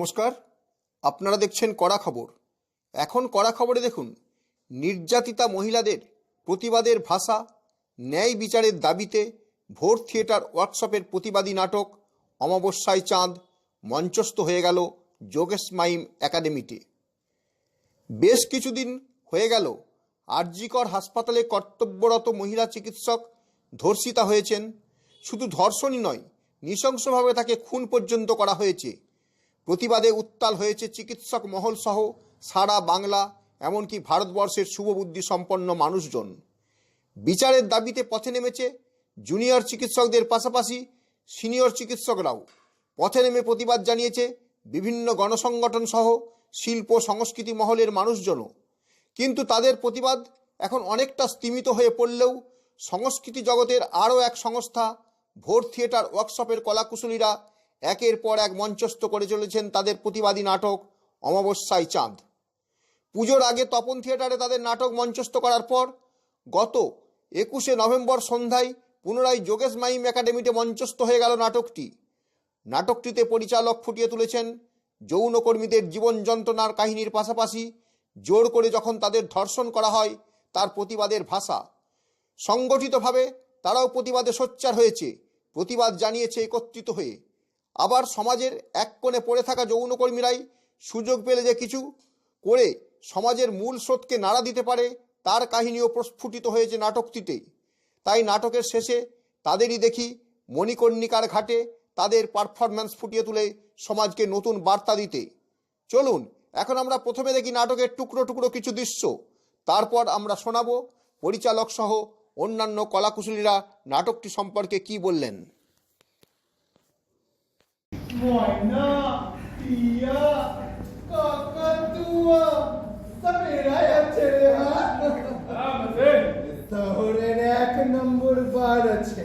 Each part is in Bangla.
নমস্কার, আপনারা দেখছেন কড়া খবর। এখন কড়া খবরে দেখুন, নির্যাতিতা মহিলাদের প্রতিবাদের ভাষা, ন্যায় বিচারের দাবিতে ভোর থিয়েটার ওয়ার্কশপের প্রতিবাদী নাটক, অমাবস্যায় চাঁদ, মঞ্চস্থ হয়ে গেল যোগেশ মাইম একাডেমিতে। বেশ কিছুদিন হয়ে গেল, আরজিকর হাসপাতালে কর্তব্যরত মহিলা চিকিৎসক ধর্ষিতা হয়েছেন। শুধু ধর্ষণই নয়, নৃশংসভাবে তাকে খুন পর্যন্ত করা হয়েছে। প্রতিবাদে উত্তাল হয়েছে চিকিৎসক মহল সহ সারা বাংলা, এমনকি ভারতবর্ষের শুভবুদ্ধি সম্পন্ন মানুষজন। বিচারের দাবিতে পথে নেমেছে জুনিয়র চিকিৎসকদের পাশাপাশি সিনিয়র চিকিৎসকরাও। পথে নেমে প্রতিবাদ জানিয়েছে বিভিন্ন গণসংগঠন সহ শিল্প সংস্কৃতি মহলের মানুষজনও। কিন্তু তাদের প্রতিবাদ এখন অনেকটা স্তীমিত হয়ে পড়লেও সংস্কৃতি জগতের আরও এক সংস্থা ভোর থিয়েটার ওয়ার্কশপের কলাকুশলীরা একের পর এক মঞ্চস্থ করে চলেছেন তাদের প্রতিবাদী নাটক অমাবস্যায় চাঁদ। পুজোর আগে তপন থিয়েটারে তাদের নাটক মঞ্চস্থ করার পর গত একুশে নভেম্বর সন্ধ্যায় পুনরায় যোগেশ মাইম একাডেমিতে মঞ্চস্থ হয়ে গেল নাটকটি। নাটকটিতে পরিচালক ফুটিয়ে তুলেছেন যৌনকর্মীদের জীবন যন্ত্রণার কাহিনীর পাশাপাশি জোর করে যখন তাদের ধর্ষণ করা হয় তার প্রতিবাদের ভাষা। সংগঠিতভাবে তারাও প্রতিবাদে সোচ্চার হয়েছে। প্রতিবাদ জানিয়েছে একত্রিত হয়ে। আবার সমাজের এক কোণে পড়ে থাকা যৌনকর্মীরাই সুযোগ পেলে যে কিছু করে সমাজের মূল স্রোতকে নাড়া দিতে পারে, তার কাহিনীও প্রস্ফুটিত হয়েছে নাটকটিতে তাই নাটকের শেষে তাদেরই দেখি মণিকর্ণিকার ঘাটে তাদের পারফরম্যান্স ফুটিয়ে তুলে সমাজকে নতুন বার্তা দিতে। চলুন, এখন আমরা প্রথমে দেখি নাটকের টুকরো টুকরো কিছু দৃশ্য। তারপর আমরা শোনাবো পরিচালক সহ অন্যান্য কলাকুশলীরা নাটকটি সম্পর্কে কি বললেন। ময়না টিয়া কাকাতুয়া সবেরাই আছে রে হ্যাঁ শহরের এক নম্বর বার আছে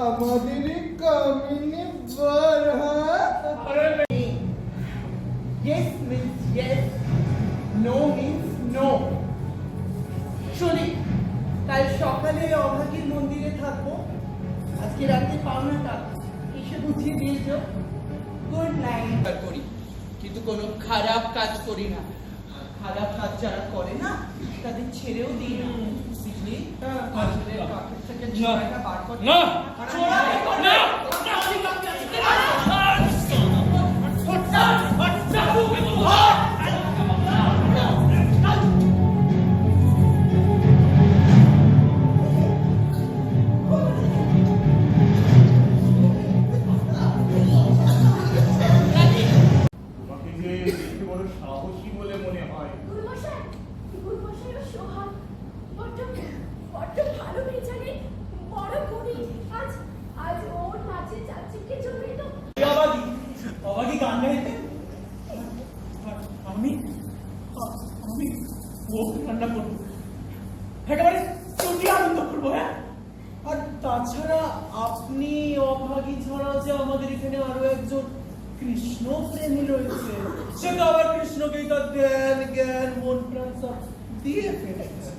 আমাদের কামিনী বার খারাপ কাজ করি না। খারাপ কাজ যারা করে না তাদের ছেড়েও দিই না। বুঝলি? ছোড়াটা বার করে না! অবাগি গান? গাইতে আমি? আমি? ও রান্না করব। একেবারে চুটি আনন্দ করব হ্যাঁ? আর তাছাড়া আপনি অভাগী ছাড়া যে আমাদের এখানে আরও একজন কৃষ্ণ প্রেমী রয়েছে সে তো আবার কৃষ্ণকেই তার জ্ঞান জ্ঞান মন প্রাণ সব দিয়ে ফেলেছে।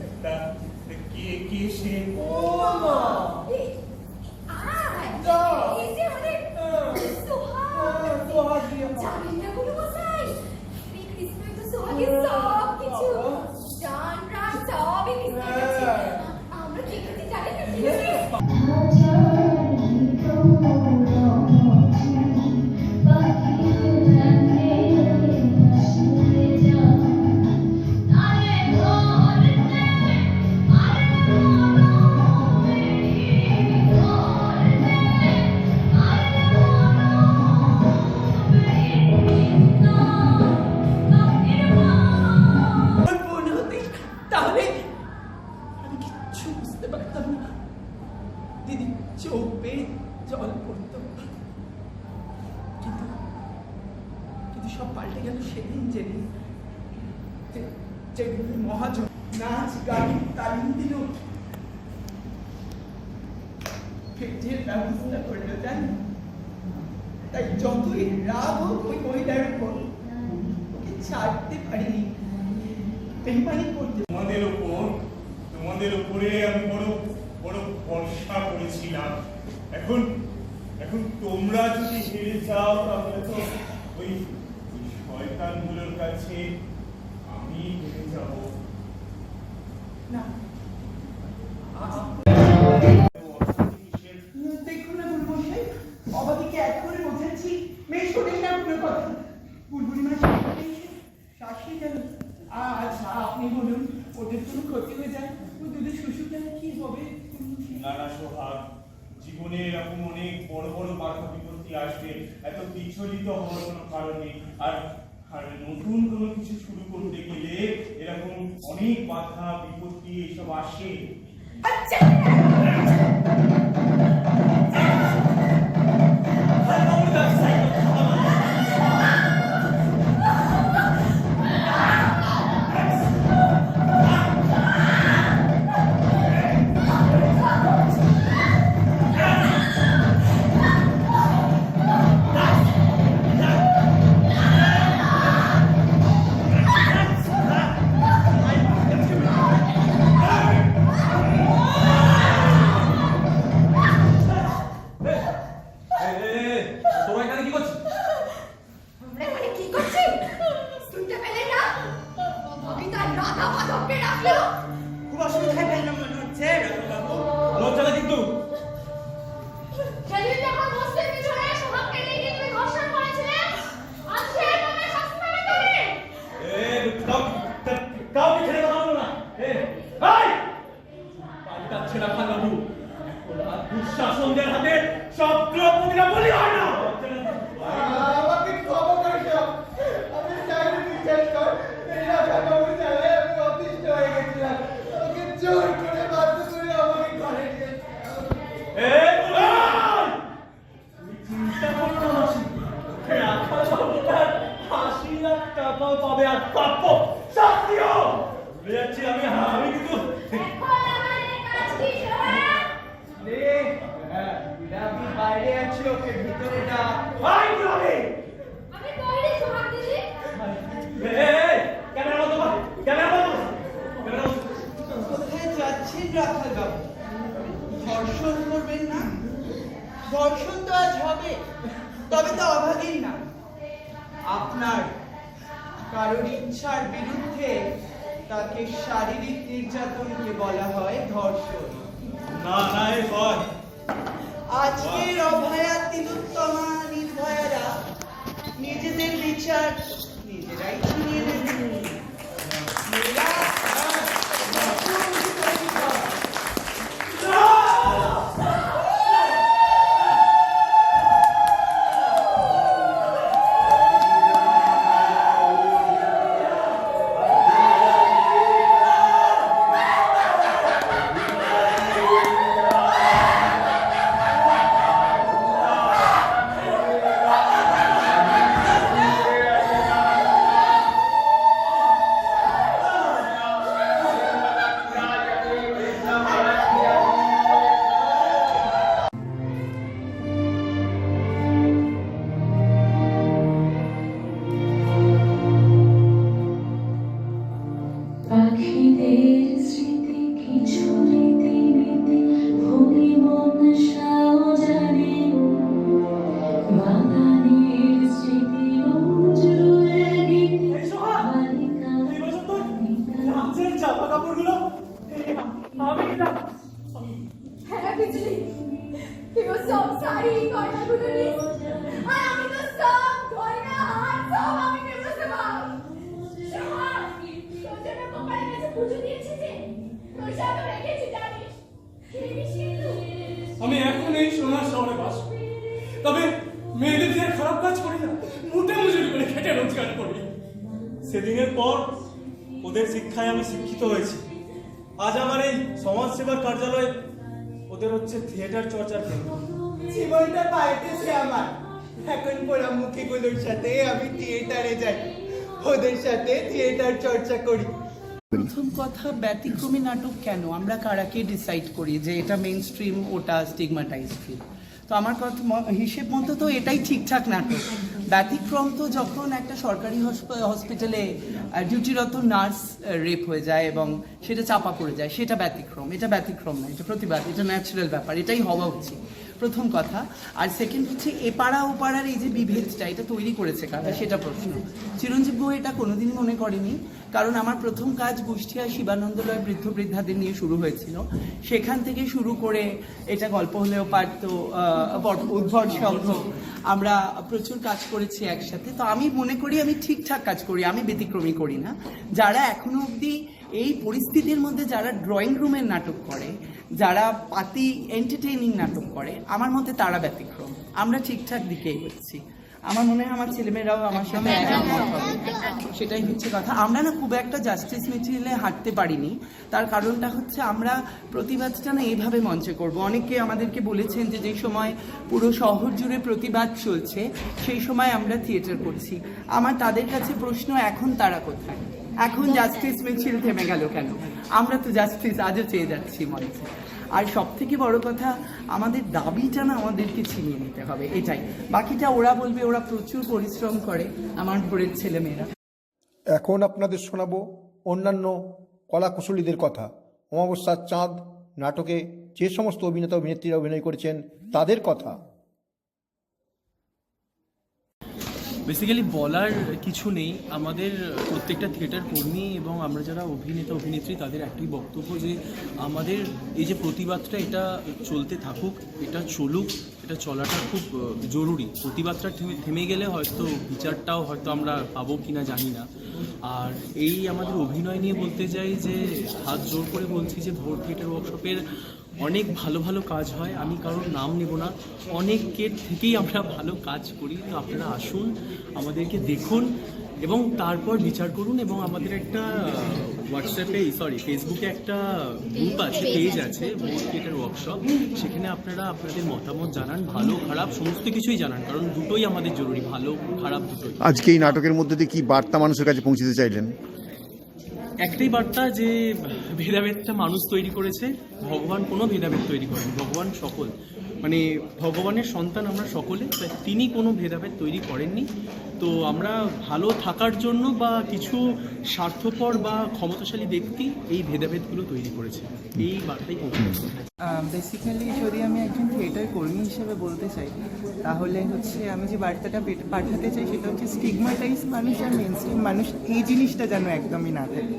কে কে সে? ও মা ছাড়তে পারিনি। বেমানি করতে তোমাদের উপর তোমাদের উপরে আমি বড় বড় ভরসা করেছিলাম। এখন এখন তোমরা যদি হেরে যাও তাহলে তো ওই শয়তানগুলোর কাছে আমি হেরে যাব। না। গেল আচ্ছা আপনি বলুন ওদের কোনো ক্ষতি হয়ে যায়? ও দুধের শ্বশুরটা কি হবে? নানা সোহাগ জীবনে এরকম অনেক বড় বড় বাধা বিপত্তি আসবে এত বিচলিত হওয়ার কোনো কারণ নেই। আর আর নতুন কোনো কিছু শুরু করতে গেলে এরকম অনেক বাধা বিপত্তি এইসব আসে। আচ্ছা। অভাগী তার রাধা মাধবকে ডাকলো খুব অসুবিধায় ফেললাম মনে হচ্ছে রাঘববাবু যাচ্ছেন রাখাল ধর্ষণ করবেন না? ধর্ষণ তো আজ হবে তবে তো অভাগীর না। আপনার কারোর ইচ্ছার বিরুদ্ধে তাকে শারীরিক নির্যাতনকে বলা হয় ধর্ষণ। না না এ ভয় আজকের অভয়া তিলোত্তমা নির্ভয়ারা নিজেদের বিচার নিজেরাই আমি এখন এই সোনার শহরে বাস। তবে মেয়েদের দিয়ে খারাপ কাজ করি না। মুটে মজুরি করে খেটে রোজগার করি। সেদিনের পর ওদের শিক্ষায় আমি শিক্ষিত হয়েছি। আজ আমার এই সমাজ সেবার কার্যালয়ে ওদের হচ্ছে থিয়েটার চর্চার কেন্দ্র। জীবনটা পাইতেছে আমার। এখন পোড়ামুখীগুলোর সাথে আমি থিয়েটারে যাই। ওদের সাথে থিয়েটার চর্চা করি। প্রথম কথা ব্যতিক্রমী নাটক কেন? আমরা কারাকে ডিসাইড করি যে এটা মেইন স্ট্রিম ওটা স্টিগমাটাইজ ফিল্ম তো আমার কথা হিসেব মতো তো এটাই ঠিকঠাক নাটক। ব্যতিক্রম তো যখন একটা সরকারি হসপ- হসপিটালে ডিউটিরত নার্স রেপ হয়ে যায় এবং সেটা চাপা পড়ে যায়, সেটা ব্যতিক্রম। এটা ব্যতিক্রম না, এটা প্রতিবাদ, এটা ন্যাচারাল ব্যাপার, এটাই হওয়া উচিত। প্রথম কথা। আর সেকেন্ড হচ্ছে এপাড়া ওপাড়ার এই যে বিভেদটা এটা তৈরি করেছে কারা? সেটা প্রশ্ন। চিরঞ্জীব গুহ এটা কোনোদিন মনে করেনি কারণ আমার প্রথম কাজ কুষ্টিয়া শিবানন্দলয় বৃদ্ধ বৃদ্ধাদের নিয়ে শুরু হয়েছিল। সেখান থেকে শুরু করে এটা গল্প হলেও পারত উদ্ভট সংঘ আমরা প্রচুর কাজ করেছি একসাথে। তো আমি মনে করি আমি ঠিকঠাক কাজ করি আমি ব্যতিক্রমী করি না। যারা এখনও অবধি এই পরিস্থিতির মধ্যে যারা ড্রয়িং রুমের নাটক করে যারা পাতি এন্টারটেইনিং নাটক করে আমার মতে তারা ব্যতিক্রম। আমরা ঠিকঠাক দিকে এগোচ্ছি আমার মনে হয় আমার ছেলেমেয়েরাও আমার সঙ্গে সেটাই হচ্ছে কথা। আমরা না খুব একটা জাস্টিস মিছিলে হাঁটতে পারিনি। তার কারণটা হচ্ছে আমরা প্রতিবাদটা না এইভাবে মঞ্চে করব। অনেকে আমাদেরকে বলেছেন যে যেই সময় পুরো শহর জুড়ে প্রতিবাদ চলছে সেই সময় আমরা থিয়েটার করছি। আমার তাদের কাছে প্রশ্ন এখন তারা কোথায়? এখন জাস্টিস মিছিল থেমে গেল কেন? আমরা তো জাস্টিস আজও চেয়ে যাচ্ছি মঞ্চে। আর সব থেকে বড় কথা, আমাদের দাবিটা না আমাদেরকে ছিনিয়ে নিতে হবে, এটাই। বাকিটা ওরা বলবে, ওরা প্রচুর পরিশ্রম করে আমার ভোরের ছেলেমেয়েরা। এখন আপনাদের শোনাবো অন্যান্য কলাকুশলীদের কথা। অমাবস্যার চাঁদ নাটকে যে সমস্ত অভিনেতা অভিনেত্রীরা অভিনয় করেছেন, তাদের কথা। বেসিক্যালি বলার কিছু নেই। আমাদের প্রত্যেকটা থিয়েটার কর্মী এবং আমরা যারা অভিনেতা, অভিনেত্রী, তাদের একটাই বক্তব্য যে আমাদের এই যে প্রতিবাদটা, এটা চলতে থাকুক, এটা চলুক, এটা চলাটা খুব জরুরি। প্রতিবাদটা থেমে- থেমে গেলে হয়তো বিচারটাও হয়তো আমরা পাবো কি না জানি না। আর এই আমাদের অভিনয় নিয়ে বলতে চাই যে, হাত জোর করে বলছি যে ভোর থিয়েটার ওয়ার্কশপের অনেক ভালো ভালো কাজ হয় আমি কারোর নাম নেব না। অনেকের থেকেই আমরা ভালো কাজ করি তো আপনারা আসুন আমাদেরকে দেখুন এবং তারপর বিচার করুন এবং আমাদের একটা হোয়াটসঅ্যাপে সরি ফেসবুকে একটা গ্রুপ আছে পেজ আছে। ভোর থিয়েটার ওয়ার্কশপ সেখানে আপনারা আপনাদের মতামত জানান ভালো খারাপ সমস্ত কিছুই জানান কারণ দুটোই আমাদের জরুরি ভালো খারাপ দুটোই। আজকে এই নাটকের মধ্যে দিয়ে কি বার্তা মানুষের কাছে পৌঁছতে চাইলেন? একটাই বার্তা যে ভেদাভেদটা মানুষ তৈরি করেছে, ভগবান কোনো ভেদাভেদ তৈরি করেন, ভগবান সকল। মানে ভগবানের সন্তান আমরা সকলে তিনি কোনো ভেদাভেদ তৈরি করেননি। তো আমরা ভালো থাকার জন্য বা কিছু স্বার্থপর বা ক্ষমতাশালী ব্যক্তি এই ভেদাভেদগুলো তৈরি করেছে। এই বার্তাই বেসিক্যালি যদি আমি একজন থিয়েটার কর্মী হিসেবে বলতে চাই, তাহলে হচ্ছে আমি যে বার্তাটা পাঠাতে চাই সেটা হচ্ছে স্টিগমাটাইজ মানুষ আর মেন মানুষ এই জিনিসটা যেন একদমই না থাকে।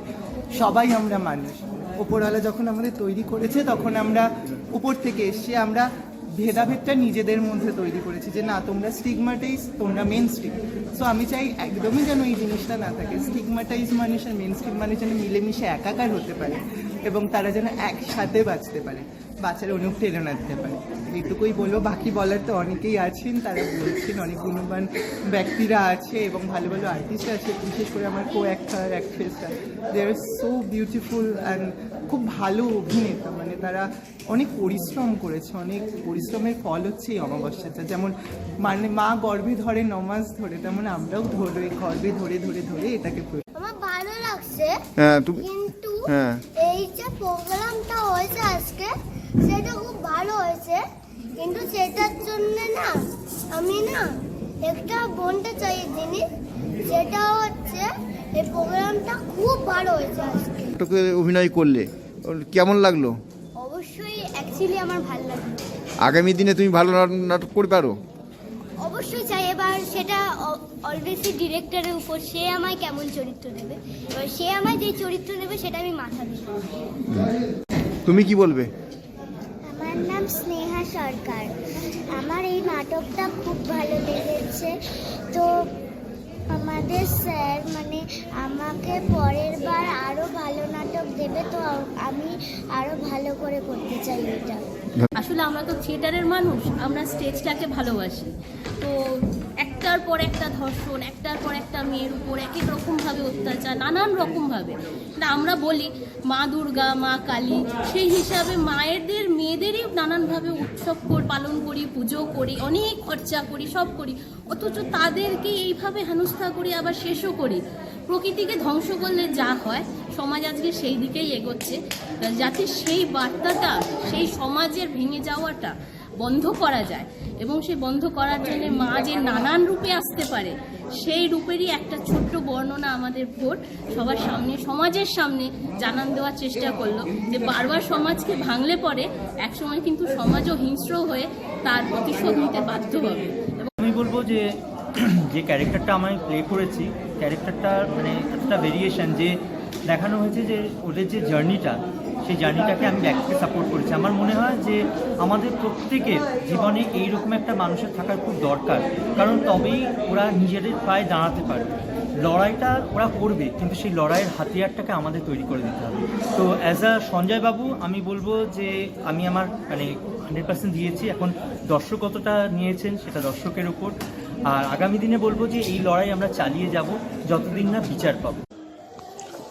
সবাই আমরা মানুষ। ওপরওয়ালা যখন আমাদের তৈরি করেছে তখন আমরা উপর থেকে এসে আমরা ভেদাভেদটা নিজেদের মধ্যে তৈরি করেছি যে না, তোমরা স্টিগমাটাইজ তোমরা মেন স্টিক সো আমি চাই একদমই যেন এই জিনিসটা না থাকে। স্টিগমাটাইজ মানুষ আর মেন স্টিক মানুষ যেন মিলেমিশে একাকার হতে পারে এবং তারা যেন একসাথে বাঁচতে পারে। বাঁচার অনুপ্রেরণা দিতে পারে। এইটুকুই বলব বাকি বলার তো অনেকেই আছেন তারা বলছেন অনেক গুণবান ব্যক্তিরা আছে এবং ভালো ভালো আর্টিস্ট আছে বিশেষ করে আমার co actor অ্যাক্ট্রেসরা they are so beautiful and খুব ভালো অভিনেতা। মানে তারা অনেক পরিশ্রম করেছে অনেক পরিশ্রমের ফল হচ্ছে এই অমাবস্যাটা। যেমন মানে মা গর্ভে ধরে নমাজ ধরে তেমন আমরাও ধরে গর্ভে ধরে ধরে ধরে এটাকে আমার ভালো লাগছে হ্যাঁ তুমি কিন্তু হ্যাঁ। এই যে প্রোগ্রামটা হয়েছে আজকে সেটা খুব ভালো হয়েছে। কিন্তু সেটার জন্য না আমি না একটা বলতে চাই জিনিস সেটা হচ্ছে এই প্রোগ্রামটা খুব ভালো হয়েছে আজকে। নাটকে অভিনয় করলে কেমন লাগল? অবশ্যই অ্যাকচুয়ালি আমার ভালো লাগল। আগামী দিনে তুমি ভালো নাট- নাটক করতে পারো অবশ্যই চাই এবার সেটা অলওয়েজই ডিরেক্টরের উপর সে আমায় কেমন চরিত্র দেবে? এবার সে আমায় যে চরিত্র দেবে সেটা আমি মাথা দেবো। তুমি কি বলবে? আমার নাম স্নেহা সরকার। আমার এই নাটকটা খুব ভালো লেগেছে। তো আমাদের স্যার মানে আমাকে পরের বার আরও ভালো নাটক দেবে, তো আমি আরও ভালো করে করতে চাই এটা। আসলে আমরা তো থিয়েটারের মানুষ, আমরা স্টেজটাকে ভালোবাসি। তো একটার পর একটা ধর্ষণ, একটার পর একটা মেয়ের উপর এক এক রকমভাবে অত্যাচার, নানান রকমভাবে। না আমরা বলি মা দুর্গা, মা কালী, সেই হিসাবে মায়েদের, মেয়েদেরই নানানভাবে উৎসব পালন করি, পুজো করি, অনেক খরচা করি, সব করি। অথচ তাদেরকে এইভাবে হেনস্থা করি, আবার শেষও করি। প্রকৃতিকে ধ্বংস করলে যা হয়, সমাজ আজকে সেই দিকেই এগোচ্ছে। যাতে সেই বার্তাটা, সেই সমাজের ভেঙে যাওয়াটা বন্ধ করা যায় এবং সেই বন্ধ করার জন্য মা যে নানান রূপে আসতে পারে, সেই রূপেরই একটা ছোট্ট বর্ণনা আমাদের ভোট সবার সামনে, সমাজের সামনে জানান দেওয়ার চেষ্টা করল যে বারবার সমাজকে ভাঙলে পরে একসময় কিন্তু সমাজও হিংস্র হয়ে তার প্রতিশোধ নিতে বাধ্য হবে। আমি বলব যে যে ক্যারেক্টারটা আমি প্লে করেছি ক্যারেক্টারটা মানে একটা ভেরিয়েশন যে দেখানো হয়েছে যে ওদের যে জার্নিটা সেই জার্নিটাকে আমি ব্যাককে সাপোর্ট করেছি। আমার মনে হয় যে আমাদের প্রত্যেকের জীবনে এইরকম একটা মানুষের থাকার খুব দরকার। কারণ তবেই ওরা নিজেদের পায়ে দাঁড়াতে পারবে। লড়াইটা ওরা করবে, কিন্তু সেই লড়াইয়ের হাতিয়ারটাকে আমাদের তৈরি করে দিতে হবে। তো অ্যাজ আ সঞ্জয় বাবু আমি বলব যে আমি আমার মানে হান্ড্রেড পার্সেন্ট দিয়েছি। এখন দর্শক কতটা নিয়েছেন সেটা দর্শকের উপর। আর আগামী দিনে বলব যে এই লড়াই আমরা চালিয়ে যাব, যতদিন না বিচার পাবো।